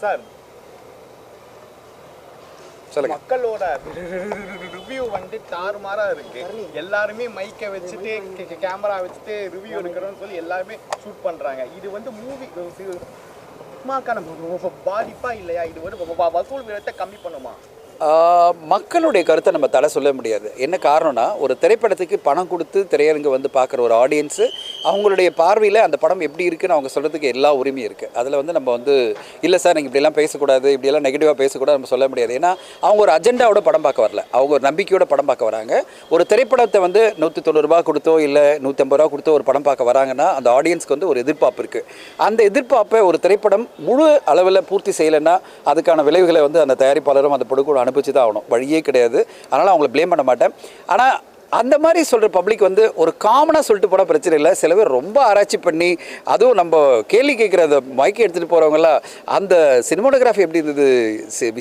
Sir சொல்லுங்க. மக்களோட review வந்து தாறுமாறா இருக்கு. எல்லாருமே மைக்கை வச்சுட்டு கேமரா வச்சுட்டு ரிவ்யூ எடுக்கிறோம்னு சொல்லி எல்லாருமே ஷூட் பண்றாங்க. இது வந்து மூவி சினிமாக்கான பாதிப்பா இல்லையா? இது வந்து வசூல் விதத்தை கம்மி பண்ணுமா? மக்களுடைய கருத்தை நம்ம தடை சொல்ல முடியாது. என்ன காரணம்னா ஒரு திரைப்படத்துக்கு பணம் கொடுத்து திரையரங்கு வந்து பார்க்குற ஒரு ஆடியன்ஸு அவங்களுடைய பார்வையில் அந்த படம் எப்படி இருக்குன்னு அவங்க சொல்கிறதுக்கு எல்லா உரிமையும் இருக்குது அதில் வந்து நம்ம வந்து இல்லை சார் நீங்கள் இப்படிலாம் பேசக்கூடாது இப்படியெல்லாம் நெகட்டிவாக பேசக்கூடாது நம்ம சொல்ல முடியாது. ஏன்னா அவங்க ஒரு அஜெண்டாவோட படம் பார்க்க வரல. அவங்க ஒரு நம்பிக்கையோட படம் பார்க்க வராங்க. ஒரு திரைப்படத்தை வந்து நூற்றி தொண்ணூறுரூபா கொடுத்தோ இல்லை நூற்றம்பது ரூபா கொடுத்தோ ஒரு படம் பார்க்க வராங்கன்னா அந்த ஆடியன்ஸ்க்கு வந்து ஒரு எதிர்பார்ப்பு இருக்குது அந்த எதிர்பார்ப்பை ஒரு திரைப்படம் முழு அளவில் பூர்த்தி செய்யலைன்னா அதுக்கான விளைவுகளை வந்து அந்த தயாரிப்பாளரும் அந்த படுக்கூட அனுபவிச்சு அனுப்பிச்சு தான் ஆகணும். வழியே கிடையாது. அதனால் அவங்கள ப்ளேம் பண்ண மாட்டேன். ஆனால் அந்த மாதிரி சொல்கிற பப்ளிக் வந்து ஒரு காமனாக சொல்லிட்டு போனால் பிரச்சனை இல்லை. சில பேர் ரொம்ப ஆராய்ச்சி பண்ணி அதுவும் நம்ம கேள்வி கேட்குற அந்த மைக்கை எடுத்துகிட்டு போகிறவங்களாம் அந்த சினிமோட்டோகிராஃபி எப்படி இருந்தது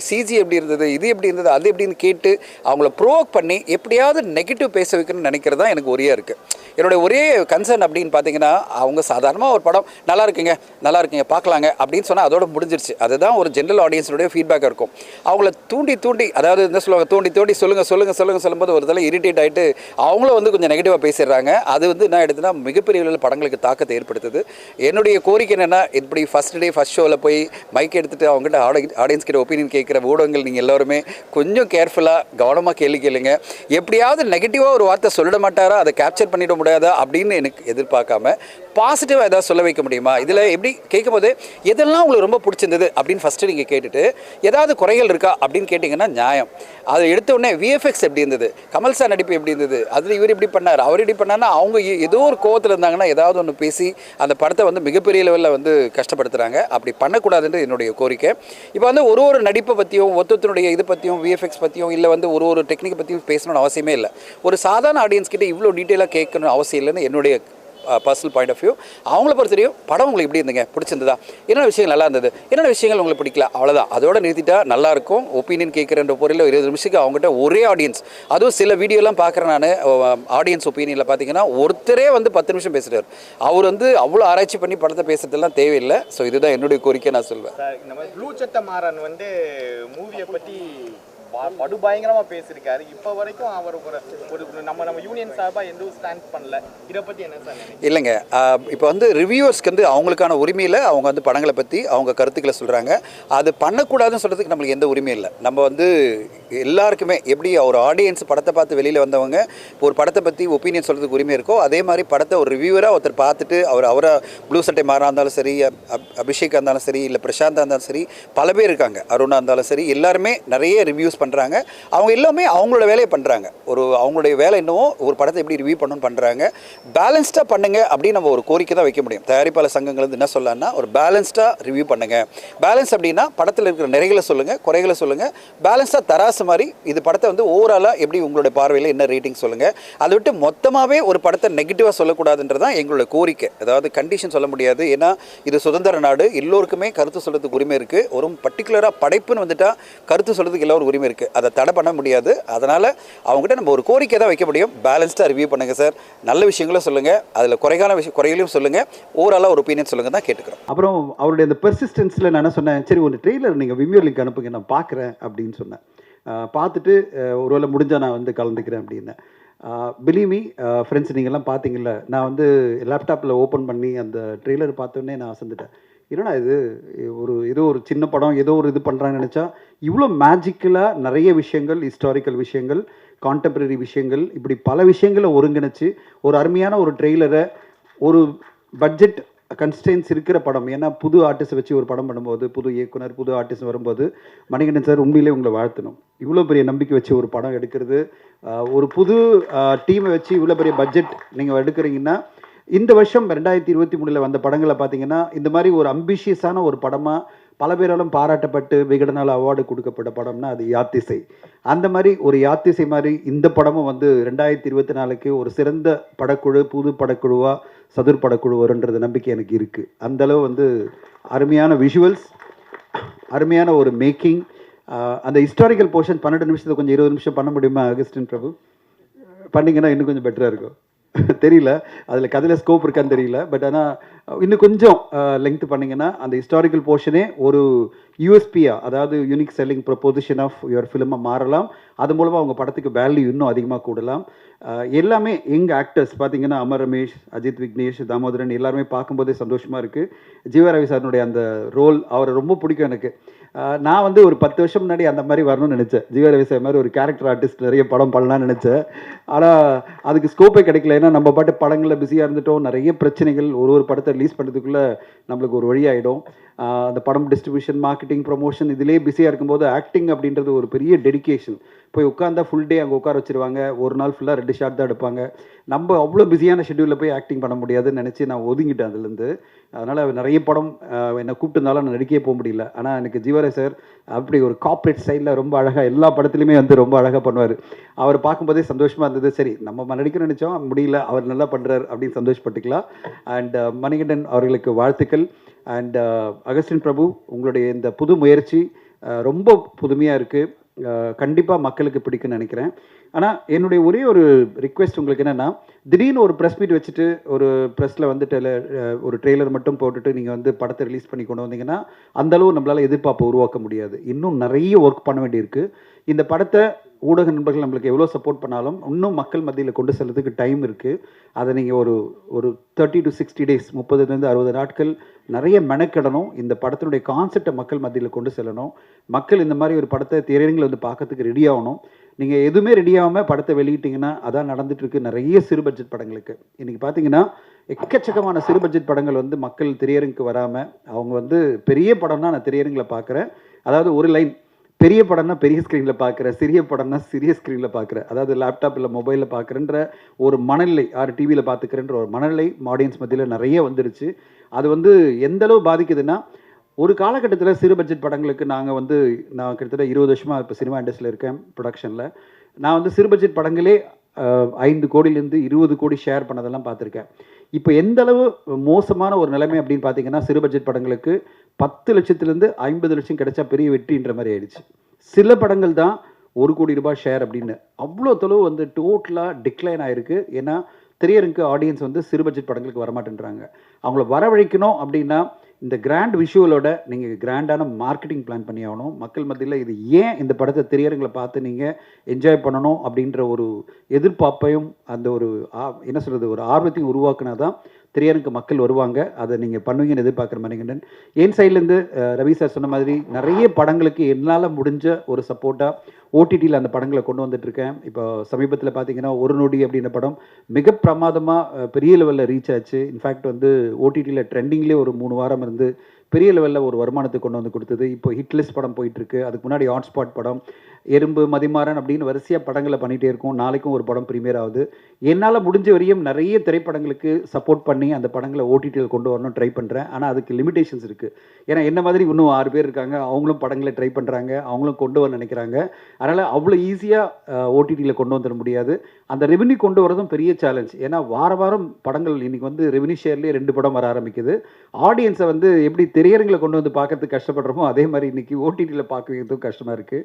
சிஜி எப்படி இருந்தது இது எப்படி இருந்தது அது எப்படின்னு கேட்டு அவங்கள ப்ரோவோக் பண்ணி எப்படியாவது நெகட்டிவ் பேச வைக்கணும்னு நினைக்கிறது தான் எனக்கு ஒரே இருக்குது என்னுடைய ஒரே கன்சர்ன் அப்படின்னு பார்த்தீங்கன்னா அவங்க சாதாரணமாக ஒரு படம் நல்லா இருக்குங்க நல்லா இருக்குங்க பார்க்கலாங்க அப்படின்னு சொன்னால் அதோட முடிஞ்சிருச்சு. அதுதான் ஒரு ஜென்ரல் ஆடியன்ஸுடைய ஃபீட்பேக்காக இருக்கும். அவங்கள தூண்டி தூண்டி அதாவது என்ன சொல்லுவாங்க தூண்டி தூண்டி சொல்லுங்கள் சொல்லுங்கள் சொல்லுங்கள் சொல்லும்போது ஒரு தடவை இரிட்டேட் ஆகிட்டு அவங்களும் வந்து கொஞ்சம் நெகட்டிவாக பேசிடுறாங்க. அது வந்து என்ன ஆயிடுதுன்னா மிகப்பெரிய அளவில் படங்களுக்கு தாக்கத்தை ஏற்படுத்துது. என்னுடைய கோரிக்கை என்னென்னா இப்படி ஃபஸ்ட் டே ஃபஸ்ட் ஷோவில் போய் மைக் எடுத்துகிட்டு அவங்ககிட்ட ஆடி ஆடியன்ஸ் கிட்ட ஒப்பீனியன் கேட்குற ஊடகங்கள் நீங்கள் எல்லாருமே கொஞ்சம் கேர்ஃபுல்லாக கவனமாக கேள்வி கேளுங்க. எப்படியாவது நெகட்டிவாக ஒரு வார்த்தை சொல்லிட மாட்டாரா? அதை கேப்சர் பண்ணிட முடியாதா? அப்படின்னு எனக்கு எதிர்பார்க்காம பாசிட்டிவாக ஏதாவது சொல்ல வைக்க முடியுமா? இதில் எப்படி கேட்கும்போது எதெல்லாம் உங்களுக்கு ரொம்ப பிடிச்சிருந்தது? அப்படின்னு ஃபஸ்ட்டு நீங்கள் கேட்டுட்டு ஏதாவது குறைகள் இருக்கா? அப்படின்னு கேட்டிங்கன்னா நியாயம். அதை எடுத்த உடனே விஎஃப்எக்ஸ் எப்படி இருந்தது? கமல் சார் நடிப்பு எப்படி இருந்தது? அதில் இவர் இப்படி பண்ணார்? அவர் இப்படி பண்ணார்னா அவங்க ஏதோ ஒரு கோவத்தில் இருந்தாங்கன்னா ஏதாவது ஒன்று பேசி அந்த படத்தை வந்து மிகப்பெரிய லெவலில் வந்து கஷ்டப்படுத்துகிறாங்க அப்படி பண்ணக்கூடாதுன்றது என்னுடைய கோரிக்கை. இப்போ வந்து ஒரு ஒரு நடிப்பை பற்றியும் ஒத்தத்தினுடைய இது பற்றியும் விஎஃப்எக்ஸ் பற்றியும் இல்லை வந்து ஒரு ஒரு டெக்னிக் பற்றியும் பேசணும்னு அவசியமே இல்லை. ஒரு சாதாரண ஆடியன்ஸ் கிட்டே இவ்வளோ டீட்டெயிலாக கேட்கணும் அவசியம் இல்லைன்னு என்னுடைய பர்சனல் பாயிண்ட் ஆஃப் வியூ அவங்கள பொறுத்தவரையும் படம் உங்களுக்கு எப்படி இருந்தீங்க பிடிச்சிருந்ததா? என்னென்ன விஷயங்கள் நல்லா இருந்தது? என்னென்ன விஷயங்கள் உங்களுக்கு பிடிக்கல? அவ்வளோதான் அதோட நிறுத்திட்டா நல்லாயிருக்கும் ஒப்பீனியன் கேட்குறன்ற பொருளில் இருபது நிமிஷத்துக்கு அவங்ககிட்ட ஒரே ஆடியன்ஸ் அதுவும் சில வீடியோலாம் பார்க்குறேன் நான். ஆடியன்ஸ் ஒப்பீனியனில் பார்த்தீங்கன்னா ஒருத்தரே வந்து பத்து நிமிஷம் பேசுகிறார் அவர் வந்து அவ்வளோ ஆராய்ச்சி பண்ணி படத்தை பேசுறதெல்லாம் தேவையில்லை. ஸோ இதுதான் என்னுடைய கோரிக்கை நான் சொல்வேன். இந்த மாதிரி ப்ளூ சட்ட மாறன் வந்து மூவியை பற்றி படுபயங்கரமா பேசியிருக்காரு. இப்போ வரைக்கும் அவர் ஒரு நம்ம நம்ம யூனியன் சார்பா எந்த ஸ்டாண்ட் பண்ணல. இதை பத்தி என்ன சார் இல்லைங்க. இப்போ வந்து ரிவ்யூவர்ஸ்க்கு வந்து அவங்களுக்கான உரிமையில் அவங்க வந்து படங்களை பற்றி அவங்க கருத்துக்களை சொல்கிறாங்க அது பண்ணக்கூடாதுன்னு சொல்கிறதுக்கு நம்மளுக்கு எந்த உரிமையும் இல்லை. நம்ம வந்து எல்லாருக்குமே எப்படி ஒரு ஆடியன்ஸ் படத்தை பார்த்து வெளியில் வந்தவங்க ஒரு படத்தை பற்றி ஒப்பீனியன் சொல்கிறதுக்கு உரிமை இருக்கோ அதே மாதிரி படத்தை ஒரு ரிவ்யூவராக ஒருத்தர் பார்த்துட்டு அவர் அவரை ப்ளூ சட்டை மாறா இருந்தாலும் சரி அப்- இருந்தாலும் சரி இல்லை பிரசாந்தா இருந்தாலும் சரி பல பேர் இருக்காங்க. அருணா இருந்தாலும் சரி எல்லாருமே நிறைய ரிவ்யூஸ் பண்ணுறாங்க அவங்க எல்லாமே அவங்களோட வேலையை பண்ணுறாங்க ஒரு அவங்களுடைய வேலை என்னவோ ஒரு படத்தை எப்படி ரிவ்யூ பண்ணணும்னு பண்ணுறாங்க பேலன்ஸ்டாக பண்ணுங்க அப்படின்னு நம்ம ஒரு கோரிக்கை தான் வைக்க முடியும். தயாரிப்பாளர் சங்கங்கள் வந்து என்ன சொல்லலாம்னா ஒரு பேலன்ஸ்டாக ரிவ்யூ பண்ணுங்க. பேலன்ஸ் அப்படின்னா படத்தில் இருக்கிற நிறைகளை சொல்லுங்கள் குறைகளை சொல்லுங்கள் பேலன்ஸாக தராசு மாதிரி இது படத்தை வந்து ஓவராலாக எப்படி உங்களுடைய பார்வையில் என்ன ரேட்டிங் சொல்லுங்கள் அதை விட்டு மொத்தமாகவே ஒரு படத்தை நெகட்டிவாக சொல்லக்கூடாதுன்றதான் எங்களோட கோரிக்கை. அதாவது கண்டிஷன் சொல்ல முடியாது. ஏன்னா இது சுதந்திர நாடு. எல்லோருக்குமே கருத்து சொல்கிறதுக்கு உரிமை இருக்குது ஒரு பர்டிகுலராக படைப்புன்னு வந்துட்டால் கருத்து சொல்கிறதுக்கு எல்லோரும் உரிமை இருக்குது அதை தடை பண்ண முடியாது. அதனால் அவங்ககிட்ட நம்ம ஒரு கோரிக்கை தான் வைக்க முடியும். பேலன்ஸ்டாக ரிவ்யூ பண்ணுங்கள் சார். நல்ல விஷயங்களும் சொல்லுங்கள் அதில் குறைகால விஷயம் குறைகளையும் சொல்லுங்கள் ஓவராலாக ஒரு ஒப்பீனியன் சொல்லுங்கள் தான் கேட்டுக்கிறோம். அப்புறம் அவருடைய அந்த பெர்சிஸ்டன்ஸில் நான் என்ன சொன்னேன்? சரி ஒரு ட்ரெய்லர் நீங்கள் விமியோ லிங்க் அனுப்புங்க. நான் பார்க்குறேன் அப்படின்னு சொன்னேன். பார்த்துட்டு ஒருவேளை முடிஞ்சால் நான் வந்து கலந்துக்கிறேன் அப்படின்னேன். பிலீமி ஃப்ரெண்ட்ஸ் நீங்கள்லாம் பார்த்தீங்கல்ல நான் வந்து லேப்டாப்பில் ஓப்பன் பண்ணி அந்த ட்ரெய்லர் பார்த்தோன்னே நான் அசந்துட்டேன். என்னடா இது? ஒரு ஏதோ ஒரு சின்ன படம் ஏதோ ஒரு இது பண்ணுறாங்கன்னு நினச்சா இவ்வளோ மேஜிக்கலாக நிறைய விஷயங்கள் ஹிஸ்டாரிக்கல் விஷயங்கள் கான்டெம்பரரி விஷயங்கள் இப்படி பல விஷயங்களை ஒருங்கிணைச்சு ஒரு அருமையான ஒரு ட்ரெய்லரை ஒரு பட்ஜெட் கன்ஸ்டன்ஸ் இருக்கிற படம் ஏன்னா புது ஆர்டிஸ்ட் வச்சு ஒரு படம் பண்ணும்போது புது இயக்குனர் புது ஆர்டிஸ்ட் வரும்போது மணிகண்டன் சார் உண்மையிலே உங்களை வாழ்த்தணும். இவ்வளோ பெரிய நம்பிக்கை வச்சு ஒரு படம் எடுக்கிறது ஒரு புது டீமை வச்சு இவ்வளோ பெரிய பட்ஜெட் நீங்கள் எடுக்கிறீங்கன்னா இந்த வருஷம் ரெண்டாயிரத்தி இருபத்தி மூணில் வந்த படங்களை பார்த்தீங்கன்னா இந்த மாதிரி ஒரு அம்பிஷியஸான ஒரு படமாக பல பேராலும் பாராட்டப்பட்டு விகடனால் அவார்டு கொடுக்கப்பட்ட படம்னா அது யாத்திசை. அந்த மாதிரி ஒரு யாத்திசை மாதிரி இந்த படமும் வந்து ரெண்டாயிரத்தி இருபத்தி நாலுக்கு ஒரு சிறந்த படக்குழு புது படக்குழுவாக சதுர் படக்குழு வருன்றது நம்பிக்கை எனக்கு இருக்குது அந்தளவு வந்து அருமையான விஷுவல்ஸ் அருமையான ஒரு மேக்கிங் அந்த ஹிஸ்டாரிக்கல் போர்ஷன் பன்னெண்டு நிமிஷத்தை கொஞ்சம் இருபது நிமிஷம் பண்ண முடியுமா அகஸ்டின் பிரபு? பண்ணிங்கன்னா இன்னும் கொஞ்சம் பெட்டராக இருக்கும். தெரியல. அதில் கதையில் ஸ்கோப் இருக்கான்னு தெரியல. பட் ஆனால் இன்னும் கொஞ்சம் லெங்க் பண்ணிங்கன்னா அந்த ஹிஸ்டாரிக்கல் போர்ஷனே ஒரு யூஎஸ்பியா அதாவது unique selling proposition of your ஃபிலிமாக மாறலாம். அது மூலமாக அவங்க படத்துக்கு வேல்யூ இன்னும் அதிகமாக கூடலாம். எல்லாமே எங்கள் ஆக்டர்ஸ் பார்த்தீங்கன்னா அமர் ரமேஷ் அஜித் விக்னேஷ் தாமோதரன் எல்லாருமே பார்க்கும்போதே சந்தோஷமாக இருக்குது ஜீவராவி சாரனுடைய அந்த ரோல் அவரை ரொம்ப பிடிக்கும் எனக்கு. நான் வந்து ஒரு பத்து வருஷம் முன்னாடி அந்த மாதிரி வரணும்னு நினச்சேன். ஜீவராவி சார் மாதிரி ஒரு கேரக்டர் ஆர்டிஸ்ட் நிறைய படம் பண்ணலாம்னு நினச்சேன். ஆனால் அதுக்கு ஸ்கோப்பே கிடைக்கல. ஏன்னா நம்ம பாட்டு படங்களில் பிஸியாக இருந்துட்டோம். நிறைய பிரச்சனைகள் ஒரு ஒரு படத்தை ரிலீஸ் பண்ணுறதுக்குள்ளே நம்மளுக்கு ஒரு வழியாயிடும். அந்த படம் டிஸ்ட்ரிபியூஷன் மார்க்கெட்டிங் ப்ரொமோஷன் இதிலே பிஸியாக இருக்கும்போது ஆக்டிங் அப்படின்றது ஒரு பெரிய டெடிகேஷன் போய் உட்காந்தா ஃபுல் டே அங்கே உட்கார வச்சிருவாங்க. ஒரு நாள் ஃபுல்லாக ரெண்டு ஷாட் தான் எடுப்பாங்க. நம்ம அவ்வளோ பிஸியான ஷெட்யூலில் போய் ஆக்டிங் பண்ண முடியாதுன்னு நினச்சி நான் ஒதுங்கிட்டேன் அதுலேருந்து. அதனால் நிறைய படம் என்னை கூப்பிட்டுருந்தாலும் நான் நடிக்கவே போக முடியல. ஆனால் எனக்கு ஜீவரே சார் அப்படி ஒரு கார்ப்பரேட் ஸ்டைலில் ரொம்ப அழகாக எல்லா படத்துலையுமே வந்து ரொம்ப அழகாக பண்ணுவார். அவர் பார்க்கும்போதே சந்தோஷமாக இருந்தது. சரி நம்ம நடிக்கணும்னு நினச்சோம். முடியல. அவர் நல்லா பண்ணுறார் அப்படின்னு சந்தோஷப்பட்டுக்கலாம். அண்ட் மணிகண்டன் அவர்களுக்கு வாழ்த்துக்கள். அண்ட் அகஸ்டின் பிரபு உங்களுடைய இந்த புது முயற்சி ரொம்ப புதுமையாக இருக்குது கண்டிப்பாக மக்களுக்கு பிடிக்கும்னு நினைக்கிறேன். ஆனால் என்னுடைய ஒரே ஒரு ரிக்வெஸ்ட் உங்களுக்கு என்னென்னா திடீர்னு ஒரு ப்ரெஸ் மீட் வச்சுட்டு ஒரு ப்ரெஸ்ஸில் வந்து டெல ஒரு ட்ரெய்லர் மட்டும் போட்டுட்டு நீங்கள் வந்து படத்தை ரிலீஸ் பண்ணி கொண்டு வந்தீங்கன்னா அந்த அளவு நம்மளால் எதிர்பார்ப்பை உருவாக்க முடியாது. இன்னும் நிறைய ஒர்க் பண்ண வேண்டியிருக்கு. இந்த படத்தை ஊடக நண்பர்கள் நம்மளுக்கு எவ்வளோ சப்போர்ட் பண்ணாலும் இன்னும் மக்கள் மத்தியில் கொண்டு செல்றதுக்கு டைம் இருக்குது அதை நீங்கள் ஒரு ஒரு தேர்ட்டி டு சிக்ஸ்டி டேஸ் முப்பதுலேருந்து அறுபது நாட்கள் நிறைய மெனக்கிடணும். இந்த படத்தினுடைய கான்செப்டை மக்கள் மத்தியில் கொண்டு செல்லணும். மக்கள் இந்த மாதிரி ஒரு படத்தை திரையரங்கில் வந்து பார்க்கறதுக்கு ரெடி ஆகணும். நீங்கள் எதுவுமே ரெடி ஆகாமல் படத்தை வெளியிட்டிங்கன்னா அதான் நடந்துகிட்ருக்கு நிறைய சிறு பட்ஜெட் படங்களுக்கு. இன்றைக்கி பார்த்தீங்கன்னா எக்கச்சக்கமான சிறு பட்ஜெட் படங்கள் வந்து மக்கள் திரையரங்குக்கு வராமல் அவங்க வந்து பெரிய படம்னா நான் திரையரங்கில் பார்க்குறேன். அதாவது ஒரு லைன் பெரிய படம்னா பெரிய ஸ்க்ரீனில் பார்க்குறேன் சிறிய படம்னா சிறிய ஸ்க்ரீனில் பார்க்குற அதாவது லேப்டாப் இல்லை மொபைலில் பார்க்குறேன்ற ஒரு மனநிலை ஆறு டிவியில் பார்த்துக்கிறன்ற ஒரு மனநிலை ஆடியன்ஸ் மத்தியில் நிறைய வந்துடுச்சு அது வந்து எந்த அளவு பாதிக்குதுன்னா ஒரு காலகட்டத்தில் சிறு பட்ஜெட் படங்களுக்கு நாங்கள் வந்து நான் கிட்டத்தட்ட இருபது வருஷமாக இப்போ சினிமா இண்டஸ்ட்ரியில் இருக்கேன் ப்ரொடக்ஷனில் நான் வந்து சிறு பட்ஜெட் படங்களே ஐந்து கோடியிலேருந்து இருபது கோடி ஷேர் பண்ணதெல்லாம் பார்த்துருக்கேன். இப்போ எந்த அளவு மோசமான ஒரு நிலைமை அப்படின்னு பார்த்தீங்கன்னா சிறு பட்ஜெட் படங்களுக்கு பத்து லட்சத்துலேருந்து ஐம்பது லட்சம் கிடைச்சா பெரிய வெற்றின்ற மாதிரி ஆயிடுச்சு. சில படங்கள் தான் ஒரு கோடி ரூபாய் ஷேர் அப்படின்னு. அவ்வளோ தொலைவு வந்து டோட்டலாக டிக்ளைன் ஆகிருக்கு ஏன்னா திரையரங்கு ஆடியன்ஸ் வந்து சிறு பட்ஜெட் படங்களுக்கு வரமாட்டேன்றாங்க. அவங்கள வரவழைக்கணும் அப்படின்னா இந்த கிராண்ட் விஷுவலோட நீங்கள் கிராண்டான மார்க்கெட்டிங் பிளான் பண்ணி ஆகணும். மக்கள் மத்தியில் இது ஏன் இந்த படத்தை திரையரங்களை பார்த்து நீங்கள் என்ஜாய் பண்ணணும் அப்படின்ற ஒரு எதிர்பார்ப்பையும் அந்த ஒரு ஆ- என்ன சொல்கிறது ஒரு ஆர்வத்தையும் உருவாக்குனா தான் திரையரங்கு மக்கள் வருவாங்க. அதை நீங்கள் பண்ணுவீங்கன்னு எதிர்பார்க்குற மணிகண்டன் என் சைட்லேருந்து ரவி சார் சொன்ன மாதிரி நிறைய படங்களுக்கு என்னால் முடிஞ்ச ஒரு சப்போர்ட்டாக ஓடிடியில் அந்த படங்களை கொண்டு வந்துட்டு இருக்கேன். இப்போ சமீபத்தில் பார்த்தீங்கன்னா ஒரு நொடி அப்படின்ற படம் மிக பிரமாதமாக பெரிய லெவலில் ரீச் ஆச்சு. இன்ஃபேக்ட் வந்து ஓடிடியில் ட்ரெண்டிங்லேயே ஒரு மூணு வாரம் இருந்து பெரிய லெவலில் ஒரு வருமானத்தை கொண்டு வந்து கொடுத்தது. இப்போ ஹிட்லிஸ்ட் படம் போயிட்டுருக்கு. அதுக்கு முன்னாடி ஹாட்ஸ்பாட் படம் எறும்பு மதிமாறன் அப்படின்னு வரிசையாக படங்களை பண்ணிகிட்டே இருக்கோம். நாளைக்கும் ஒரு படம் ப்ரீமியர் ஆகுது. என்னால் முடிஞ்ச வரையும் நிறைய திரைப்படங்களுக்கு சப்போர்ட் பண்ணி அந்த படங்களை ஓடிடியில் கொண்டு வரணும் ட்ரை பண்ணுறேன் ஆனால் அதுக்கு லிமிடேஷன்ஸ் இருக்குது ஏன்னா என்ன மாதிரி இன்னும் ஆறு பேர் இருக்காங்க அவங்களும் படங்களை ட்ரை பண்ணுறாங்க அவங்களும் கொண்டு வர நினைக்கிறாங்க. அதனால் அவ்வளோ ஈஸியாக ஓடிடியில் கொண்டு வந்துட முடியாது. அந்த ரெவென்யூ கொண்டு வரதும் பெரிய சேலஞ்ச் ஏன்னா வார வாரம் படங்கள் இன்றைக்கி வந்து ரெவென்யூ ஷேர்லேயே ரெண்டு படம் வர ஆரம்பிக்குது. ஆடியன்ஸை வந்து எப்படி திரையரங்கில் கொண்டு வந்து பார்க்கறதுக்கு கஷ்டப்படுறோமோ அதே மாதிரி இன்றைக்கி ஓடிடியில் பார்க்கறதுக்கும் கஷ்டமாக இருக்குது